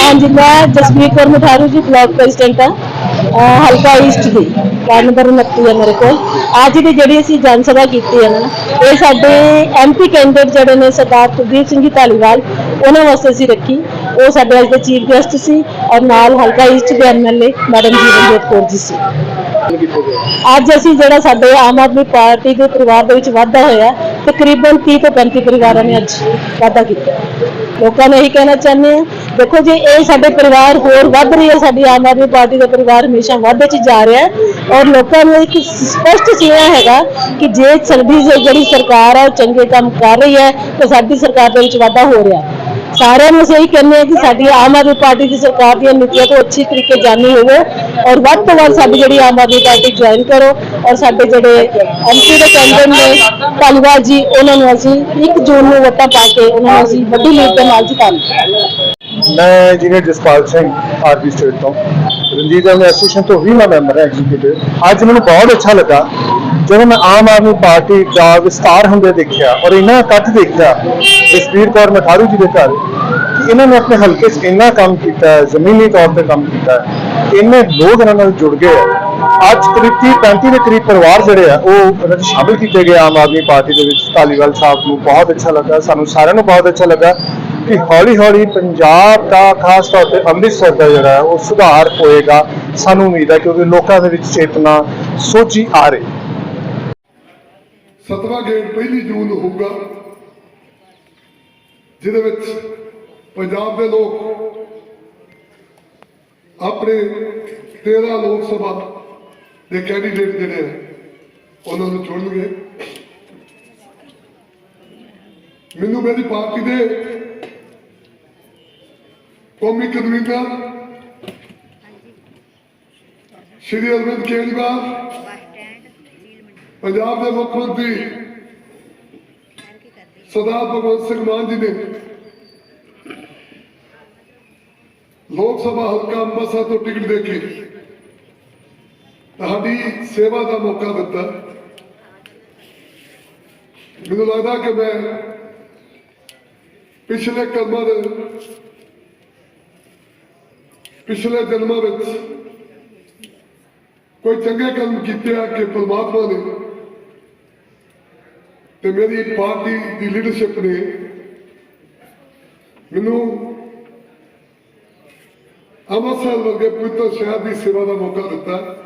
ਹਾਂਜੀ, ਮੈਂ ਜਸਵੀਰ ਕੌਰ ਮਠਾਰੂ ਜੀ, ਬਲਾਕ ਪ੍ਰੈਜ਼ੀਡੈਂਟ ਹਾਂ। ਹਲਕਾ ਈਸਟ ਦੀ, ਵਾਰਡ ਨੰਬਰ 29 ਹੈ ਮੇਰੇ ਕੋਲ। ਅੱਜ ਦੀ ਜਿਹੜੀ ਅਸੀਂ ਜਨ ਸਭਾ ਕੀਤੀ ਹੈ ਨਾ, ਇਹ ਸਾਡੇ ਐਮਪੀ ਕੈਂਡੀਡੇਟ ਜਿਹੜੇ ਨੇ ਸਰਦਾਰ ਕੁਲਦੀਪ ਸਿੰਘ ਜੀ ਧਾਲੀਵਾਲ, ਉਹਨਾਂ ਵਾਸਤੇ ਅਸੀਂ ਰੱਖੀ। ਉਹ ਸਾਡੇ ਅੱਜ ਦੇ ਚੀਫ ਗੈਸਟ ਸੀ ਔਰ ਨਾਲ ਹਲਕਾ ਈਸਟ ਦੇ ਐਮਐਲਏ ਮੈਡਮ ਜੀਵਨਜੋਤ ਕੌਰ ਜੀ ਸੀ। ਅੱਜ ਅਸੀਂ ਜਿਹੜਾ ਸਾਡੇ ਆਮ ਆਦਮੀ ਪਾਰਟੀ ਦੇ ਪਰਿਵਾਰ ਦੇ ਵਿੱਚ ਵਾਧਾ ਹੋਇਆ ਤਕਰੀਬਨ 30 ਤੋਂ 35 ਪਰਿਵਾਰਾਂ ਨੇ ਅੱਜ ਵਾਧਾ ਕੀਤਾ। ਲੋਕਾਂ ਨੂੰ ਇਹੀ ਕਹਿਣਾ ਚਾਹੁੰਦੇ ਆ ਦੇਖੋ ਜੇ, ਇਹ ਸਾਡੇ ਪਰਿਵਾਰ ਹੋਰ ਵੱਧ ਰਹੀ ਹੈ ਸਾਡੀ ਆਮ ਆਦਮੀ ਪਾਰਟੀ ਦਾ ਪਰਿਵਾਰ ਹਮੇਸ਼ਾ ਵਾਧੇ 'ਚ ਜਾ ਰਿਹਾ ਔਰ ਲੋਕਾਂ ਨੂੰ ਇੱਕ ਸਪਸ਼ਟ ਸੁਨੇਹਾ ਹੈਗਾ ਕਿ ਜੇ ਸਾਡੀ ਜਿਹੜੀ ਸਰਕਾਰ ਹੈ ਉਹ ਚੰਗੇ ਕੰਮ ਕਰ ਰਹੀ ਹੈ, ਤਾਂ ਸਾਡੀ ਸਰਕਾਰ ਦੇ ਵਿੱਚ ਵਾਧਾ ਹੋ ਰਿਹਾ। ਸਾਰਿਆਂ ਨੂੰ ਅਸੀਂ ਇਹੀ ਕਹਿੰਦੇ ਆ ਕਿ ਸਾਡੀ ਆਮ ਆਦਮੀ ਪਾਰਟੀ ਦੀ ਸਰਕਾਰ ਦੀਆਂ ਨੀਤੀਆਂ ਤੋਂ ਅੱਛੀ ਤਰੀਕੇ ਜਾਣੀ ਹੋਵੇ ਔਰ ਵੱਧ ਤੋਂ ਵੱਧ ਸਾਡੀ ਜਿਹੜੀ ਆਮ ਆਦਮੀ ਪਾਰਟੀ ਜੁਆਇਨ ਕਰੋ ਔਰ ਸਾਡੇ ਜਿਹੜੇ ਐਮਪੀ ਦੇ ਕੈਂਡੀਡੇਟ ਨੇ, ਧੰਨਵਾਦ ਜੀ, ਉਹਨਾਂ ਨੂੰ ਅਸੀਂ 1 ਜੂਨ ਨੂੰ ਵੋਟਾਂ ਪਾ ਕੇ ਉਹਨਾਂ ਨੂੰ ਅਸੀਂ ਵੱਡੀ ਲੀਡ ਦੇ ਨਾਲ ਜਿਤਾਵਾਂਗੇ ਮੈਂ engineer Jaspal Singh RB state ਤੋਂ, ਰਣਜੀਤ ਐਸੋਸੀਏਸ਼ਨ ਤੋਂ ਵੀ ਮੈਂ ਮੈਂਬਰ ਹਾਂ ਐਗਜ਼ੀਕਿਊਟਿਵ ਅੱਜ ਮੈਨੂੰ ਬਹੁਤ ਅੱਛਾ ਲੱਗਾ ਜਦੋਂ ਮੈਂ ਆਮ ਆਦਮੀ ਪਾਰਟੀ ਦਾ ਵਿਸਤਾਰ ਹੁੰਦੇ ਦੇਖਿਆ ਔਰ ਇਹਨਾਂ ਇਕੱਠ ਦੇਖਿਆ ਜਸਵੀਰ ਕੌਰ ਮਠਾਰੂ ਜੀ ਦੇ ਘਰ, ਕਿ ਇਹਨਾਂ ਨੇ ਆਪਣੇ ਹਲਕੇ 'ਚ ਇੰਨਾ ਕੰਮ ਕੀਤਾ, ਜ਼ਮੀਨੀ ਤੌਰ ਤੇ ਕੰਮ ਕੀਤਾ, ਇੰਨੇ ਲੋਕ ਇਹਨਾਂ ਨਾਲ ਜੁੜ ਗਏ। ਹੈ। ਅੱਜ ਕਰੀਬ 30 35 ਦੇ ਕਰੀਬ ਪਰਿਵਾਰ ਜਿਹੜੇ ਆ, ਉਹ ਇਹਨਾਂ 'ਚ ਸ਼ਾਮਿਲ ਕੀਤੇ ਗਏ ਆਮ ਆਦਮੀ ਪਾਰਟੀ ਦੇ ਵਿੱਚ। ਧਾਲੀਵਾਲ ਸਾਹਿਬ ਨੂੰ ਬਹੁਤ ਅੱਛਾ ਲੱਗਾ, ਸਾਨੂੰ ਸਾਰਿਆਂ ਨੂੰ ਬਹੁਤ ਅੱਛਾ ਲੱਗਾ ਕਿ ਹੌਲੀ ਹੌਲੀ ਪੰਜਾਬ ਦਾ ਖਾਸ ਤੌਰ ਤੇ ਅੰਮ੍ਰਿਤਸਰ ਦਾ ਜਿਹੜਾ ਉਹ ਸੁਧਾਰ ਹੋਏਗਾ। ਸਾਨੂੰ ਉਮੀਦ ਹੈ ਕਿਉਂਕਿ ਲੋਕਾਂ ਦੇ ਵਿੱਚ ਚੇਤਨਾ ਸੋਚੀ ਆ ਰਹੀ ਸਤਵਾਂ ਗੇੜ ਪਹਿਲੀ ਜੂਨ ਨੂੰ ਹੋਊਗਾ, ਜਿਹਦੇ ਵਿੱਚ ਪੰਜਾਬ ਦੇ ਲੋਕ ਆਪਣੇ 13 ਲੋਕ ਸਭਾ ਦੇ ਕੈਂਡੀਡੇਟ ਜਿਹੜੇ ਆ, ਉਹਨਾਂ ਨੂੰ ਚੁਣਨਗੇ। ਮੈਨੂੰ ਮੇਰੀ ਪਾਰਟੀ ਦੇ ਕੌਮੀ ਕਨਵੀਨਰ, ਸ਼੍ਰੀ ਅਰਵਿੰਦ ਕੇਜਰੀਵਾਲ ਪੰਜਾਬ ਦੇ ਮੁੱਖ ਮੰਤਰੀ ਸਰਦਾਰ ਭਗਵੰਤ ਸਿੰਘ ਮਾਨ ਜੀ ਨੇ ਲੋਕ ਸਭਾ ਹਲਕਾ ਅੰਮ੍ਰਿਤਸਰ ਤੋਂ ਟਿਕਟ ਦੇ ਕੇ ਤੁਹਾਡੀ ਸੇਵਾ ਦਾ ਮੌਕਾ ਦਿੱਤਾ। ਮੈਨੂੰ ਲੱਗਦਾ ਕਿ ਮੈਂ ਪਿਛਲੇ ਕਰਮਾਂ ਦੇ ਪਿਛਲੇ ਜਨਮਾਂ ਵਿੱਚ ਕੋਈ ਚੰਗੇ ਕੰਮ ਕੀਤੇ ਆ ਕਿ ਪਰਮਾਤਮਾ ਨੇ ਤੇ ਮੇਰੀ ਪਾਰਟੀ ਦੀ ਲੀਡਰਸ਼ਿਪ ਨੇ ਮੈਨੂੰ ਅੰਮ੍ਰਿਤਸਰ ਵਰਗੇ ਪਵਿੱਤਰ ਸ਼ਹਿਰ ਦੀ ਸੇਵਾ ਦਾ ਮੌਕਾ ਦਿੱਤਾ।